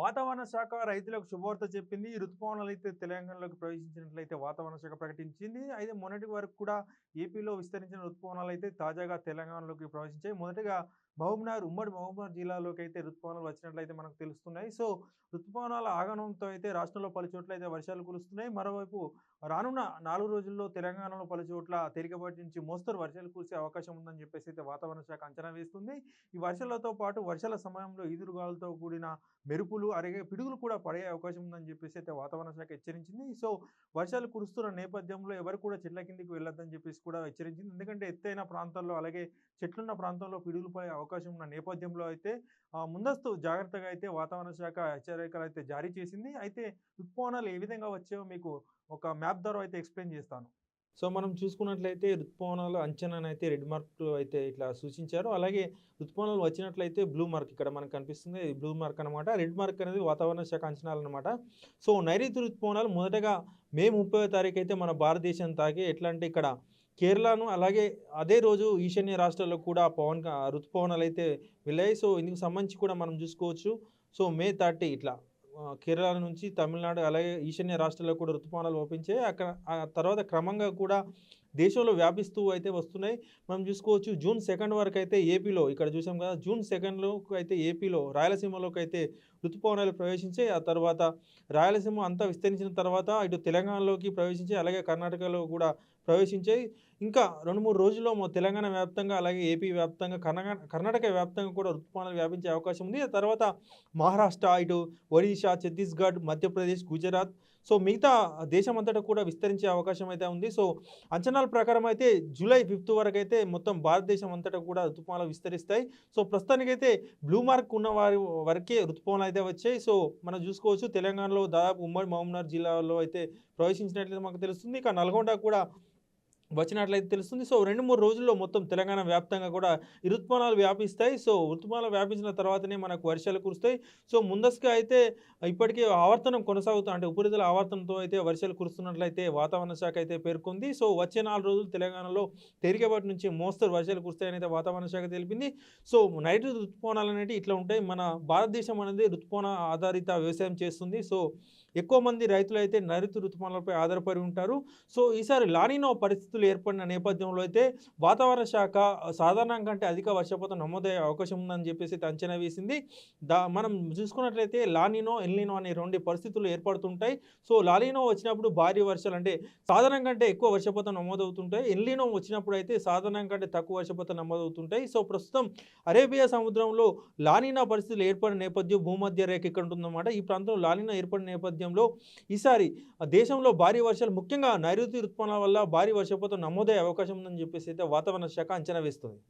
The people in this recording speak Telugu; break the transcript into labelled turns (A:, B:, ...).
A: వాతావరణ శాఖ రైతులకు శుభవార్త చెప్పింది. ఈ ఋతుపవనాలు అయితే తెలంగాణలోకి ప్రవేశించినట్లయితే వాతావరణ శాఖ ప్రకటించింది. అయితే మొన్నటి వరకు కూడా ఏపీలో విస్తరించిన ఋతుపవనాలు అయితే తాజాగా తెలంగాణలోకి ప్రవేశించాయి. మొదటగా మహబూబ్నగర్ ఉమ్మడి మహబూబ్నగర్ జిల్లాలోకి అయితే ఋతుపవనాలు వచ్చినట్లయితే మనకు తెలుస్తున్నాయి. సో ఋతుపవనాల ఆగమనంతో అయితే రాష్ట్రంలో పలు చోట్ల అయితే వర్షాలు కురుస్తున్నాయి. మరోవైపు రానున్న నాలుగు రోజుల్లో తెలంగాణలో పలు చోట్ల తేలికపాటి నుంచి మోస్తరు వర్షాలు కురిసే అవకాశం ఉందని చెప్పేసి అయితే వాతావరణ శాఖ అంచనా వేస్తుంది. ఈ వర్షాలతో పాటు వర్షాల సమయంలో ఈదురుగాలతో కూడిన మెరుపులు అరిగే పిడుగులు కూడా పడే అవకాశం ఉందని చెప్పేసి అయితే వాతావరణ శాఖ హెచ్చరించింది. సో వర్షాలు కురుస్తున్న నేపథ్యంలో ఎవరు కూడా చెట్ల కిందికి వెళ్ళొద్దని చెప్పేసి కూడా హెచ్చరించింది. ఎందుకంటే ఎత్తైన ప్రాంతాల్లో అలాగే చెట్లున్న ప్రాంతంలో పిడుగులు పడే అవకాశం అవకాశం ఉన్న నేపథ్యంలో అయితే ముందస్తు జాగ్రత్తగా అయితే వాతావరణ శాఖ హెచ్చరికలు అయితే జారీ చేసింది. అయితే ఋతుపవనాలు ఏ విధంగా వచ్చాయో మీకు ఒక మ్యాప్ ద్వారా అయితే ఎక్స్ప్లెయిన్ చేస్తాను. సో మనం చూసుకున్నట్లయితే ఋతుపవనాలు అంచనాను అయితే రెడ్ మార్క్ అయితే ఇట్లా సూచించారు. అలాగే ఋతుపవనాలు వచ్చినట్లయితే బ్లూ మార్క్ ఇక్కడ మనకు కనిపిస్తుంది. బ్లూ మార్క్ అనమాట రెడ్ మార్క్ అనేది వాతావరణ శాఖ అంచనాలు అనమాట సో నైరుతి ఋతుపవనాలు మొదటగా మే ముప్పై తారీఖు అయితే మన భారతదేశం తాకి ఎట్లా అంటే ఇక్కడ కేరళను అలాగే అదే రోజు ఈశాన్య రాష్ట్రాల్లో కూడా పవన్ ఋతుపవనాలు అయితే వెళ్ళాయి. సో ఇందుకు సంబంధించి కూడా మనం చూసుకోవచ్చు. సో మే థర్టీ ఇట్లా కేరళ నుంచి తమిళనాడు అలాగే ఈశాన్య రాష్ట్రాల్లో కూడా ఋతుపవనాలు పంపించాయి అక్కడ ఆ తర్వాత క్రమంగా కూడా దేశంలో వ్యాపిస్తూ అయితే వస్తున్నాయి. మనం చూసుకోవచ్చు జూన్ సెకండ్ వరకు అయితే ఏపీలో ఇక్కడ చూసాం కదా జూన్ సెకండ్లోకి అయితే ఏపీలో రాయలసీమలోకి అయితే ఋతుపవనాలు ప్రవేశించే ఆ తర్వాత రాయలసీమ అంతా విస్తరించిన తర్వాత ఇటు తెలంగాణలోకి ప్రవేశించి అలాగే కర్ణాటకలో కూడా ప్రవేశించాయి. ఇంకా రెండు మూడు రోజుల్లో తెలంగాణ వ్యాప్తంగా అలాగే ఏపీ వ్యాప్తంగా కర్ణాటక కర్ణాటక వ్యాప్తంగా కూడా ఋతుపవనాలు వ్యాపించే అవకాశం ఉంది. ఆ తర్వాత మహారాష్ట్ర ఇటు ఒడిశా ఛత్తీస్గఢ్ మధ్యప్రదేశ్ గుజరాత్. సో మిగతా దేశం అంతటా కూడా విస్తరించే అవకాశం అయితే ఉంది. సో అంచనా అంచనాల ప్రకారం అయితే జూలై ఫిఫ్త్ వరకు అయితే మొత్తం భారతదేశం అంతటా కూడా ఋతుపవనాలు విస్తరిస్తాయి. సో ప్రస్తుతానికైతే బ్లూ మార్క్ ఉన్న వారి వరకే ఋతుపవనాలు అయితే వచ్చాయి. సో మనం చూసుకోవచ్చు తెలంగాణలో దాదాపు ఉమ్మడి మహబూబ్నగర్ జిల్లాలో అయితే ప్రవేశించినట్లయితే మాకు తెలుస్తుంది. ఇక నల్గొండ కూడా వచ్చినట్లయితే తెలుస్తుంది. సో రెండు మూడు రోజుల్లో మొత్తం తెలంగాణ వ్యాప్తంగా కూడా ఈ వ్యాపిస్తాయి. సో ఋతుపవనాలు వ్యాపించిన తర్వాతనే మనకు వర్షాలు కురుస్తాయి. సో ముందస్తుగా అయితే ఇప్పటికే ఆవర్తనం కొనసాగుతుంది అంటే ఉపరితల ఆవర్తనంతో అయితే వర్షాలు కురుస్తున్నట్లయితే వాతావరణ శాఖ అయితే పేర్కొంది. సో వచ్చే నాలుగు రోజులు తెలంగాణలో తేలికపాటి నుంచి మోస్తరు వర్షాలు కురుస్తాయని అయితే వాతావరణ శాఖ తెలిపింది. సో నైట్ ఋతుపవనాలు అనేవి ఇట్లా ఉంటాయి. మన భారతదేశం అనేది ఋతుపవన ఆధారిత వ్యవసాయం చేస్తుంది. సో ఎక్కువ మంది రైతులు అయితే నైరుతి ఋతుపవనాలపై ఆధారపడి ఉంటారు. సో ఈసారి లానినో పరిస్థితులు ఏర్పడిన నేపథ్యంలో అయితే వాతావరణ శాఖ సాధారణం కంటే అధిక వర్షపాతం నమోదయ్యే అవకాశం ఉందని చెప్పేసి అంచనా వేసింది. దా మనం చూసుకున్నట్లయితే లానినో ఎల్నినో అనే రెండు పరిస్థితులు ఏర్పడుతుంటాయి. సో లాలినో వచ్చినప్పుడు భారీ వర్షాలు అంటే సాధారణం కంటే ఎక్కువ వర్షపాతం నమోదవుతుంటాయి. ఎల్నినో వచ్చినప్పుడు అయితే సాధారణం కంటే తక్కువ వర్షపాతం నమోదవుతుంటాయి. సో ప్రస్తుతం అరేబియా సముద్రంలో లానినా పరిస్థితులు ఏర్పడిన నేపథ్యం భూమధ్య రేఖ ఇక్కడ ఉంటుందన్నమాట ఈ ప్రాంతంలో లానినా ఏర్పడిన నేపథ్యంలో ఈసారి దేశంలో భారీ వర్షాలు ముఖ్యంగా నైరుతి ఋతుపవనాల వల్ల భారీ వర్షపాతం నమోదయ్యే అవకాశం ఉందని చెప్పేసి అయితే వాతావరణ శాఖ అంచనా వేస్తుంది.